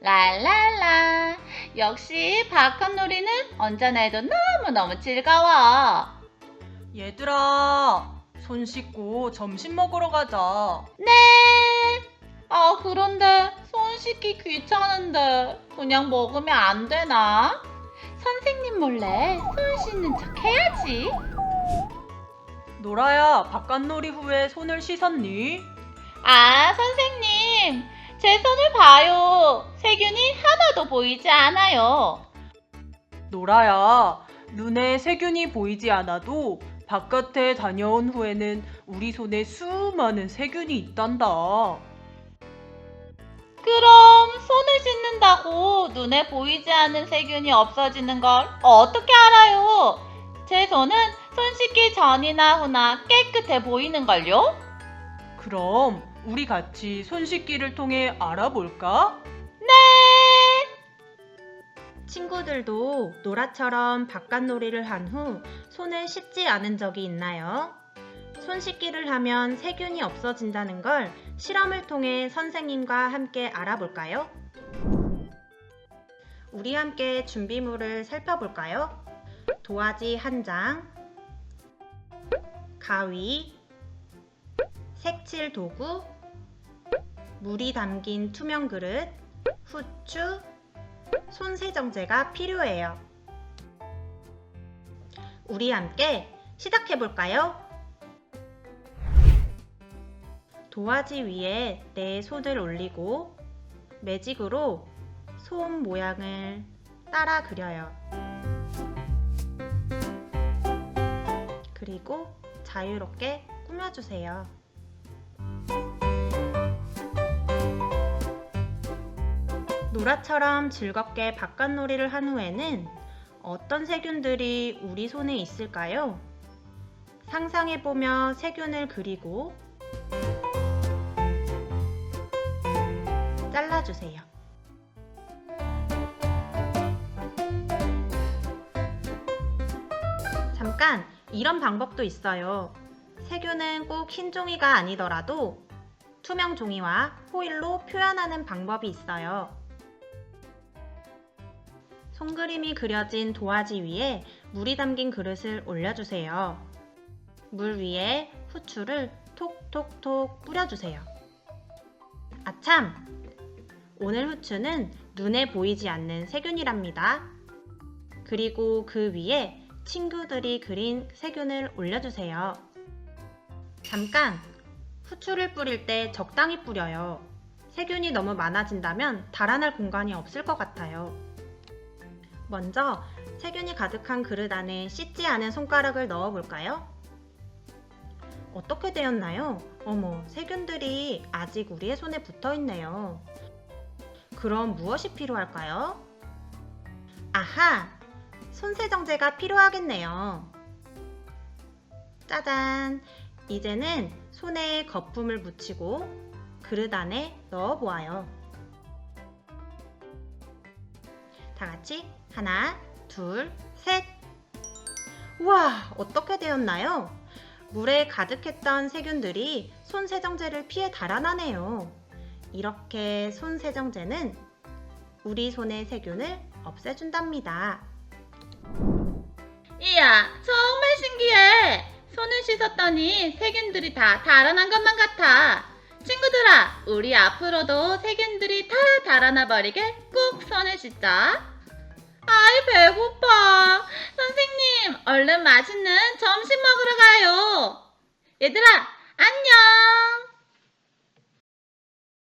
랄랄라. 역시 바깥놀이는 언제나 해도 너무너무 즐거워. 얘들아, 손 씻고 점심 먹으러 가자. 네. 아, 그런데 손 씻기 귀찮은데 그냥 먹으면 안 되나? 선생님 몰래 손 씻는 척 해야지. 노라야, 바깥놀이 후에 손을 씻었니? 아, 선생님. 제 손을 봐요. 세균이 하나도 보이지 않아요. 노라야, 눈에 세균이 보이지 않아도 바깥에 다녀온 후에는 우리 손에 수많은 세균이 있단다. 그럼 손을 씻는다고 눈에 보이지 않는 세균이 없어지는 걸 어떻게 알아요? 제 손은 손 씻기 전이나 후나 깨끗해 보이는걸요? 그럼 우리 같이 손 씻기를 통해 알아볼까? 네! 친구들도 노라처럼 바깥놀이를 한 후 손을 씻지 않은 적이 있나요? 손 씻기를 하면 세균이 없어진다는 걸 실험을 통해 선생님과 함께 알아볼까요? 우리 함께 준비물을 살펴볼까요? 도화지 한 장, 가위, 색칠 도구, 물이 담긴 투명 그릇, 후추, 손세정제가 필요해요. 우리 함께 시작해 볼까요? 도화지 위에 내 손을 올리고 매직으로 손 모양을 따라 그려요. 그리고 자유롭게 꾸며주세요. 노라처럼 즐겁게 바깥놀이를 한 후에는 어떤 세균들이 우리 손에 있을까요? 상상해보며 세균을 그리고 잘라주세요. 잠깐, 이런 방법도 있어요. 세균은 꼭 흰 종이가 아니더라도 투명 종이와 호일로 표현하는 방법이 있어요. 손그림이 그려진 도화지 위에 물이 담긴 그릇을 올려주세요. 물 위에 후추를 톡톡톡 뿌려주세요. 아참! 오늘 후추는 눈에 보이지 않는 세균이랍니다. 그리고 그 위에 친구들이 그린 세균을 올려주세요. 잠깐! 후추를 뿌릴 때 적당히 뿌려요. 세균이 너무 많아진다면 달아날 공간이 없을 것 같아요. 먼저 세균이 가득한 그릇 안에 씻지 않은 손가락을 넣어 볼까요? 어떻게 되었나요? 어머, 세균들이 아직 우리의 손에 붙어 있네요. 그럼 무엇이 필요할까요? 아하! 손세정제가 필요하겠네요. 짜잔! 이제는 손에 거품을 묻히고 그릇 안에 넣어 보아요. 다 같이 하나, 둘, 셋. 우와, 어떻게 되었나요? 물에 가득했던 세균들이 손 세정제를 피해 달아나네요. 이렇게 손 세정제는 우리 손의 세균을 없애준답니다. 이야, 정말 신기해. 손을 씻었더니 세균들이 다 달아난 것만 같아. 친구들아, 우리 앞으로도 세균들이 다 달아나 버리게 꼭 손을 씻자. 아이, 배고파. 선생님, 얼른 맛있는 점심 먹으러 가요. 얘들아, 안녕.